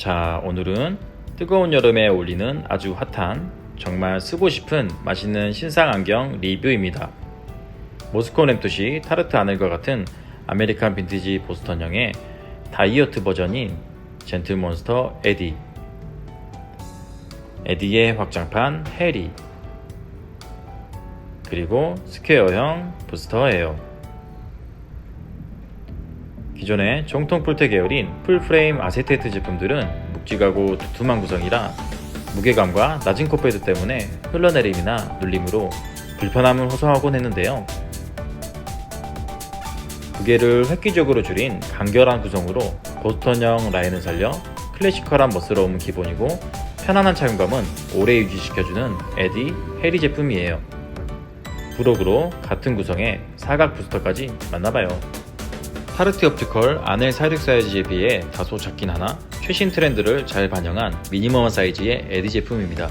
자, 오늘은 뜨거운 여름에 어울리는 아주 핫한 정말 쓰고 싶은 맛있는 신상 안경 리뷰입니다. 모스코 램토시 타르트 아넬과 같은 아메리칸 빈티지 보스턴형의 다이어트 버전인 젠틀몬스터 에디. 에디의 확장판 해리. 그리고 스퀘어형 부스터 에어 기존의 정통 뿔테 계열인 풀프레임 아세테트 제품들은 묵직하고 두툼한 구성이라 무게감과 낮은 콧배드 때문에 흘러내림이나 눌림으로 불편함을 호소하곤 했는데요. 무게를 획기적으로 줄인 간결한 구성으로 보스턴형 라인을 살려 클래시컬한 멋스러움은 기본이고 편안한 착용감은 오래 유지시켜주는 에디 해리 제품이에요. 부록으로 같은 구성의 사각 부스터까지 만나봐요. 타르트 옵티컬 아넬 46 사이즈에 비해 다소 작긴 하나 최신 트렌드를 잘 반영한 미니멈한 사이즈의 에디 제품입니다.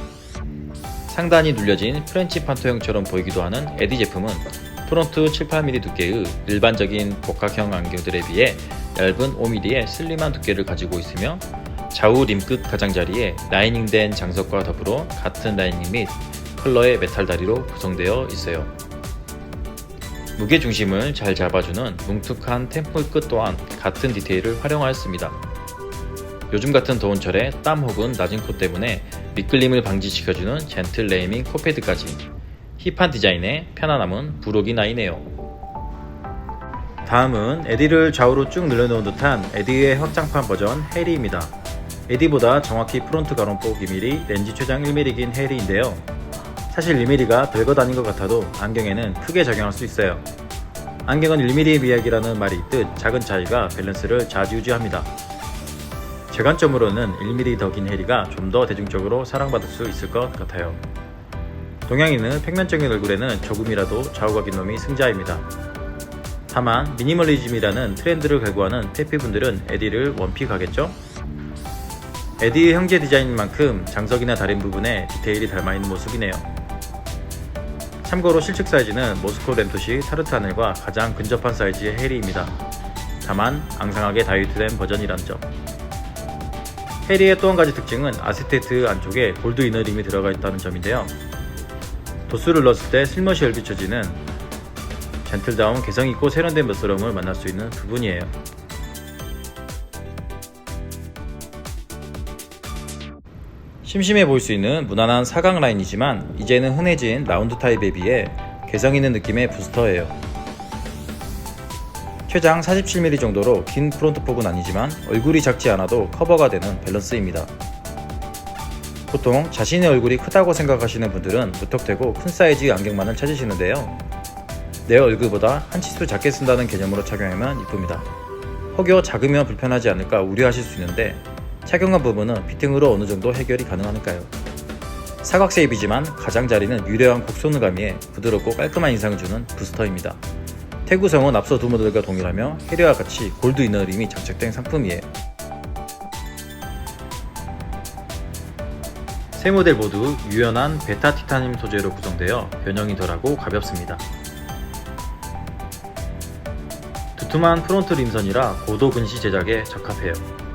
상단이 눌려진 프렌치 판토형처럼 보이기도 하는 에디 제품은 프론트 7-8mm 두께의 일반적인 복각형 안경들에 비해 얇은 5mm의 슬림한 두께를 가지고 있으며 좌우 림끝 가장자리에 라이닝된 장석과 더불어 같은 라이닝 및 컬러의 메탈 다리로 구성되어 있어요. 무게 중심을 잘 잡아주는 뭉툭한 템플 끝 또한 같은 디테일을 활용하였습니다. 요즘 같은 더운 철에 땀 혹은 낮은 코 때문에 미끌림을 방지시켜주는 젠틀 레이밍 코패드까지 힙한 디자인에 편안함은 부록이 나이네요. 다음은 에디를 좌우로 쭉 늘려놓은 듯한 에디의 확장판 버전 해리입니다. 에디보다 정확히 프론트 가론폭 2mm, 렌즈 최장 1mm긴 해리인데요. 사실 1mm가 별것 아닌 것 같아도 안경에는 크게 작용할 수 있어요. 안경은 1mm의 미학이라는 말이 있듯 작은 차이가 밸런스를 좌지우지합니다. 제 관점으로는 1mm 더긴 해리가 좀 더 대중적으로 사랑받을 수 있을 것 같아요. 동양인은 평면적인 얼굴에는 조금이라도 좌우가 긴 놈이 승자입니다. 다만 미니멀리즘이라는 트렌드를 갈구하는 페피분들은 에디를 원픽하겠죠? 에디의 형제 디자인인 만큼 장석이나 다른 부분에 디테일이 닮아있는 모습이네요. 참고로 실측 사이즈는 모스코 램토시 타르트 하늘과 가장 근접한 사이즈의 해리입니다. 다만 앙상하게 다이어트된 버전이란 점. 해리의 또 한 가지 특징은 아세테트 안쪽에 골드 이너림이 들어가 있다는 점인데요. 도수를 넣었을 때 슬머시 열비쳐지는 젠틀다운 개성있고 세련된 멋스러움을 만날 수 있는 부분이에요. 심심해 보일 수 있는 무난한 사각 라인이지만 이제는 흔해진 라운드 타입에 비해 개성 있는 느낌의 부스터예요. 최장 47mm 정도로 긴 프론트 폭은 아니지만 얼굴이 작지 않아도 커버가 되는 밸런스입니다. 보통 자신의 얼굴이 크다고 생각하시는 분들은 무턱대고 큰 사이즈 안경만을 찾으시는데요. 내 얼굴보다 한 치수 작게 쓴다는 개념으로 착용하면 이쁩니다. 혹여 작으면 불편하지 않을까 우려하실 수 있는데 착용한 부분은 피팅으로 어느 정도 해결이 가능하니까요. 사각 쉐입이지만 가장자리는 유려한 곡선을 가미해 부드럽고 깔끔한 인상을 주는 부스터입니다. 태구성은 앞서 두 모델과 동일하며 해리와 같이 골드 이너림이 장착된 상품이에요. 세 모델 모두 유연한 베타 티타늄 소재로 구성되어 변형이 덜하고 가볍습니다. 두툼한 프론트 림선이라 고도 근시 제작에 적합해요.